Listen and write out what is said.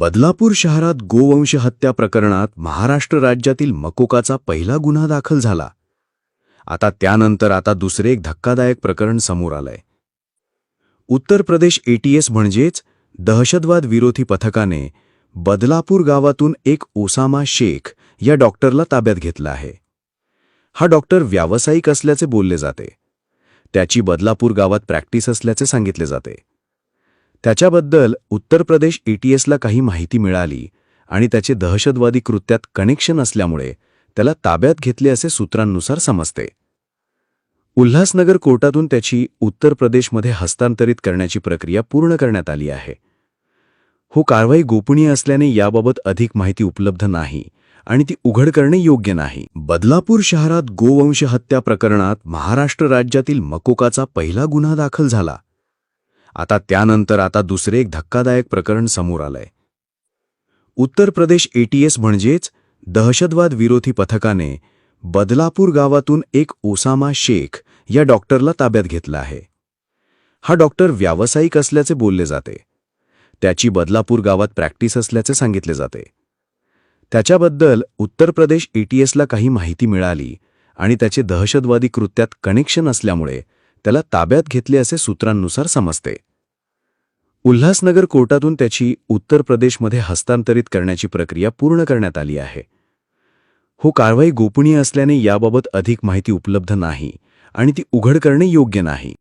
बदलापूर शहरात गोवंश हत्या प्रकरणात महाराष्ट्र राज्यातील मकोकाचा पहिला गुन्हा दाखल झाला. आता त्यानंतर आता दुसरे एक धक्कादायक प्रकरण समोर आलंय. उत्तर प्रदेश एटीएस म्हणजेच दहशतवाद विरोधी पथकाने बदलापूर गावातून एक ओसामा शेख या डॉक्टरला ताब्यात घेतला आहे. हा डॉक्टर व्यावसायिक असल्याचे बोलले जाते. त्याची बदलापूर गावात प्रॅक्टिस असल्याचे सांगितले जाते. त्याच्याबद्दल उत्तर प्रदेश एटीएसला काही माहिती मिळाली आणि त्याचे दहशतवादी कृत्यात कनेक्शन असल्यामुळे त्याला ताब्यात घेतले असे सूत्रांनुसार समजते. उल्हासनगर कोर्टातून त्याची उत्तर प्रदेशमध्ये हस्तांतरित करण्याची प्रक्रिया पूर्ण करण्यात आली आहे. हो कारवाई गोपनीय असल्याने याबाबत अधिक माहिती उपलब्ध नाही आणि ती उघड करणे योग्य नाही. बदलापूर शहरात गोवंश हत्या प्रकरणात महाराष्ट्र राज्यातील मकोकाचा पहिला गुन्हा दाखल झाला. आता त्यानंतर आता दुसरे एक धक्कादायक प्रकरण समोर आलंय. उत्तर प्रदेश एटीएस म्हणजेच दहशतवाद विरोधी पथकाने बदलापूर गावातून एक ओसामा शेख या डॉक्टरला ताब्यात घेतला आहे. हा डॉक्टर व्यावसायिक असल्याचे बोलले जाते. त्याची बदलापूर गावात प्रॅक्टिस असल्याचे सांगितले जाते. त्याच्याबद्दल उत्तर प्रदेश एटीएसला काही माहिती मिळाली आणि त्याचे दहशतवादी कृत्यात कनेक्शन असल्यामुळे त्याला ताब्यात घेतले असे सूत्रांनुसार समजते. उल्हासनगर कोर्टातून त्याची उत्तर प्रदेशमध्ये हस्तांतरित करण्याची प्रक्रिया पूर्ण करण्यात आली आहे. हो कारवाई गोपनीय असल्याने याबाबत अधिक माहिती उपलब्ध नाही आणि ती उघड करणे योग्य नाही.